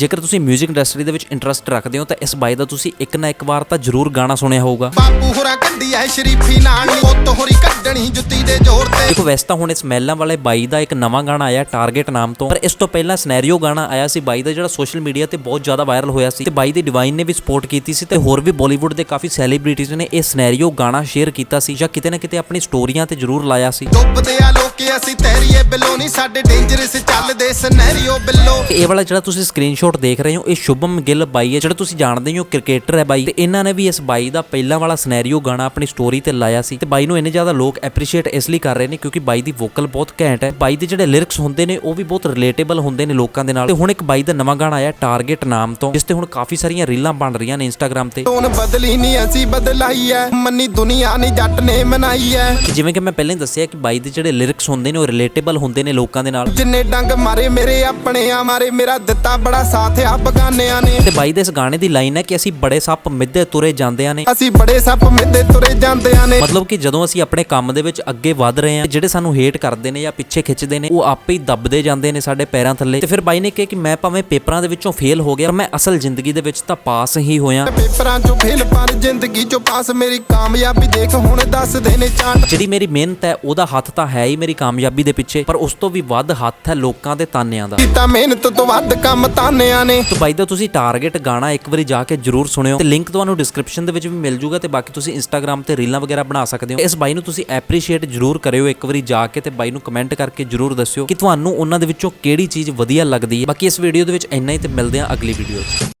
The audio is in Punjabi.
ਜੇਕਰ ਤੁਸੀਂ 뮤직 ਇੰਡਸਟਰੀ ਦੇ ਵਿੱਚ ਇੰਟਰਸਟ ਰੱਖਦੇ ਹੋ ਤਾਂ ਇਸ ਬਾਈ ਦਾ ਤੁਸੀਂ ਇੱਕ ਨਾ ਇੱਕ ਵਾਰ ਤਾਂ ਜ਼ਰੂਰ ਗਾਣਾ ਸੁਣਿਆ ਹੋਊਗਾ। ਬਾਪੂ ਹੋਰਾਂ ਕੱਢੀ ਐ ਸ਼ਰੀਫੀ ਨਾਲ ਪੁੱਤ ਹੋਰੀ ਕੱਢਣੀ ਜੁੱਤੀ ਦੇ ਜ਼ੋਰ ਤੇ। ਦੇਖੋ ਵੈਸੇ ਤਾਂ ਹੁਣ ਇਸ ਮਹਿਲਾਂ ਵਾਲੇ ਬਾਈ ਦਾ ਇੱਕ ਨਵਾਂ ਗਾਣਾ ਆਇਆ ਟਾਰਗੇਟ ਨਾਮ ਤੋਂ। ਪਰ ਇਸ ਤੋਂ ਪਹਿਲਾਂ ਸਿਨੈਰੀਓ ਗਾਣਾ ਆਇਆ ਸੀ ਬਾਈ ਦਾ ਜਿਹੜਾ ਸੋਸ਼ਲ ਮੀਡੀਆ ਤੇ ਬਹੁਤ ਜ਼ਿਆਦਾ ਵਾਇਰਲ ਹੋਇਆ ਸੀ। ਤੇ ਬਾਈ ਦੀ ਡਿਵਾਈਨ ਨੇ ਵੀ ਸਪੋਰਟ ਕੀਤੀ ਸੀ ਤੇ ਹੋਰ ਵੀ ਬਾਲੀਵੁੱਡ ਦੇ ਕਾਫੀ ਸੈਲੀਬ੍ਰਿਟੀਜ਼ ਨੇ ਇਹ ਸਿਨੈਰੀਓ ਗਾਣਾ ਸ਼ੇਅਰ ਕੀਤਾ ਸੀ ਜਾਂ ਕਿਤੇ ਨਾ ਕਿਤੇ ਆਪਣੀ ਸਟੋਰੀਆਂ ਤੇ ਜ਼ਰੂਰ ਲਾਇਆ ਸੀ। ਡੁੱਬਦੇ ਆ ਲੋਕੇ ਅਸੀਂ ਤੈਰੀਏ ਬਿੱਲੋ ਨਹੀਂ ਸਾਡੇ ਡੇਂਜਰਸ ਚੱਲਦੇ ਸਿਨੈਰੀਓ ਬਿੱਲੋ। ਇਹ ਵਾਲਾ ਜਿਹੜਾ ਤੁਸੀਂ ਸਕਰੀਨਸ਼ਾਟ ਦੇਖ ਰਹੇ ਹੋ ਇਹ ਸ਼ੁਭਮ ਗਿੱਲ ਬਾਈ ਹੈ ਜਿਹੜਾ ਤੁਸੀਂ ਜਾਣਦੇ ਹੋ ਕ੍ਰਿਕਟਰ ਹੈ ਬਾਈ। ਤੇ ਇਹਨਾਂ ਨੇ ਵੀ ਇਸ ਬਾਈ ਦਾ ਪਹਿਲਾਂ ਵਾਲਾ ਸਿਨੈਰੀਓ ਗਾਣਾ ਆਪਣੀ ਸਟੋਰੀ ਤੇ ਲਾਇਆ ਸੀ। ਤੇ ਬਾਈ ਨੂੰ ਇੰਨੇ ਜ਼ਿਆਦਾ ਲੋਕ ਐਪਰੀਸ਼ੀਏਟ ਇਸ ਲਈ ਕਰ ਰਹੇ ਨੇ ਕਿਉਂਕਿ ਬਾਈ ਦੀ ਵੋਕਲ ਬਹੁਤ ਘੈਂਟ ਹੈ। ਬਾਈ ਦੇ ਜਿਹੜੇ ਲਿਰਿਕਸ ਹੁੰਦੇ ਨੇ ਉਹ ਵੀ ਬਹੁਤ ਰਿਲੇਟੇਬਲ ਹੁੰਦੇ ਨੇ ਲੋਕਾਂ ਦੇ ਨਾਲ। ਤੇ ਹੁਣ ਇੱਕ ਬਾਈ ਦਾ ਨਵਾਂ ਗਾਣਾ ਆਇਆ ਟਾਰਗੇਟ ਨਾਮ ਤੋਂ ਜਿਸ ਤੇ ਹੁਣ ਕਾਫੀ ਸਾਰੀਆਂ ਰੀਲਾਂ ਬਣ ਰਹੀਆਂ ਨੇ ਇੰਸਟਾਗ੍ਰam ਤੇ। ਟੋਨ ਬਦਲੀ ਨਹੀਂ ਅਸੀਂ ਬਦਲਾਈ ਐ ਮੰਨੀ ਦੁਨੀਆ ਨਹੀਂ ਜੱਟ ਨੇ ਮਨਾਈ ਐ। ਜਿਵੇਂ ਕਿ ਮੈਂ ਪਹਿਲਾਂ ਹੀ ਦੱਸਿਆ ਕਿ ਬਾਈ ਦੇ ਜਿਹੜੇ ਲਿਰਿਕਸ ਹੁੰਦੇ ਨੇ ਉਹ ਰਿਲੇਟੇਬਲ ਹੁੰਦੇ ਨੇ ਲੋਕਾਂ ਦੇ ਨਾਲ। ਜਿੰਨੇ ਡੰਗ ਮਾਰੇ ਮੇਰੇ ਆਪਣੇ ਆ ਮਾਰੇ ਮੇਰਾ ਦਿੱਤਾ ਬੜਾ ਸਾਥ ਆ ਬਗਾਨਿਆਂ ਨੇ। ਤੇ ਬਾਈ ਦੇ ਇਸ ਗਾਣੇ ਦੀ ਲਾਈਨ ਹੈ ਕਿ ਅਸੀਂ ਬੜੇ ਸੱਪ ਮਿੱਧੇ ਤੁਰੇ ਜਾਂਦੇ ਨੇ। ਅਸੀਂ ਬੜੇ ਸੱਪ ਮਿੱਦੇ ਤੁਰੇ ਜਾਂਦਿਆਂ ਨੇ। ਮਤਲਬ ਕਿ ਜਦੋਂ ਅਸੀਂ ਆਪਣੇ ਕੰਮ ਦੇ ਵਿੱਚ ਅੱਗੇ ਵਧ ਰਹੇ ਹਾਂ ਜਿਹੜੇ ਸਾਨੂੰ ਹੇਟ ਕਰਦੇ ਨੇ ਜਾਂ ਪਿੱਛੇ ਖਿੱਚਦੇ ਨੇ ਉਹ ਆਪੇ ਹੀ ਦੱਬਦੇ ਜਾਂਦੇ ਨੇ ਸਾਡੇ ਪੈਰਾਂ ਥੱਲੇ। ਤੇ ਫਿਰ ਬਾਈ ਨੇ ਕਿਹਾ ਕਿ ਮੈਂ ਭਾਵੇਂ ਪੇਪਰਾਂ ਦੇ ਵਿੱਚੋਂ ਫੇਲ ਹੋ ਗਿਆ ਪਰ ਮੈਂ ਅਸਲ ਜ਼ਿੰਦਗੀ ਦੇ ਵਿੱਚ ਤਾਂ ਪਾਸ ਹੀ ਹੋਇਆ। ਪੇਪਰਾਂ ਚੋਂ ਫੇਲ ਪਰ ਜ਼ਿੰਦਗੀ ਚੋਂ ਪਾਸ ਮੇਰੀ ਕਾਮਯਾਬੀ ਦੇਖ ਹੁਣ ਦੱਸਦੇ ਨੇ ਚਾਂਟ ਜਿਹੜੀ ਮੇਰੀ ਮਿਹਨਤ ਹੈ ਉਹਦਾ ਹੱਥ ਤਾਂ ਹੈ ਹੀ ਮੇਰੀ ਕਾਮਯਾਬੀ ਦੇ ਪਿੱਛੇ ਪਰ ਉਸ ਤੋਂ ਵੀ ਵੱਧ ਹੱਥ ਹੈ ਲੋਕਾਂ ਦੇ ਤਾਨਿਆਂ ਦਾ। ਕੀਤਾ ਮਿਹਨਤ ਤੋਂ ਵੱਧ ਕੰਮ ਤਾਨਿਆਂ ਨੇ। ਤੇ ਬਾਈ ਦਾ ਤੁਸੀਂ ਟਾਰਗੇਟ ਗਾਣਾ ਇੱਕ ਵਾਰੀ ਜਾ ਕੇ ਜਰੂਰ ਸੁਣਿਓ ਤੇ ਲਿੰਕ ਤੁਹਾਨੂੰ ਡਿਸਕ੍ਰਿਪਸ਼ਨ ਦੇ ਵਿੱਚ ਵੀ ਮਿਲ ਜੂਗਾ ਤੇ ਬਾਕੀ ਤੁਸੀਂ ਇੰਸਟਾਗ੍ਰam ਤੇ ਰੀਲਾਂ ਵਗੈਰਾ ਬਣਾ ਸਕਦੇ ਹੋ। ਇਸ ਬਾਈ ਨੂੰ ਤੁਸੀਂ ਐਪਰੀਸ਼ੀਏਟ ਜਰੂਰ ਕਰਿਓ ਇੱਕ ਵਾਰੀ ਜਾ ਕੇ ਤੇ ਬਾਈ ਨੂੰ ਕਮੈਂਟ ਕਰਕੇ ਜਰੂਰ ਦੱਸਿਓ ਕਿ ਤੁਹਾਨੂੰ ਉਹਨਾਂ ਦੇ ਵਿੱਚੋਂ ਕਿਹੜੀ ਚੀਜ਼ ਵਧੀਆ ਲੱਗਦੀ ਹੈ। ਬਾਕੀ ਇਸ ਵੀਡੀਓ ਦੇ ਵਿੱਚ ਇੰਨਾ ਹੀ ਤੇ ਮਿਲਦੇ ਹਾਂ ਅਗਲੀ ਵੀਡੀਓ 'ਚ।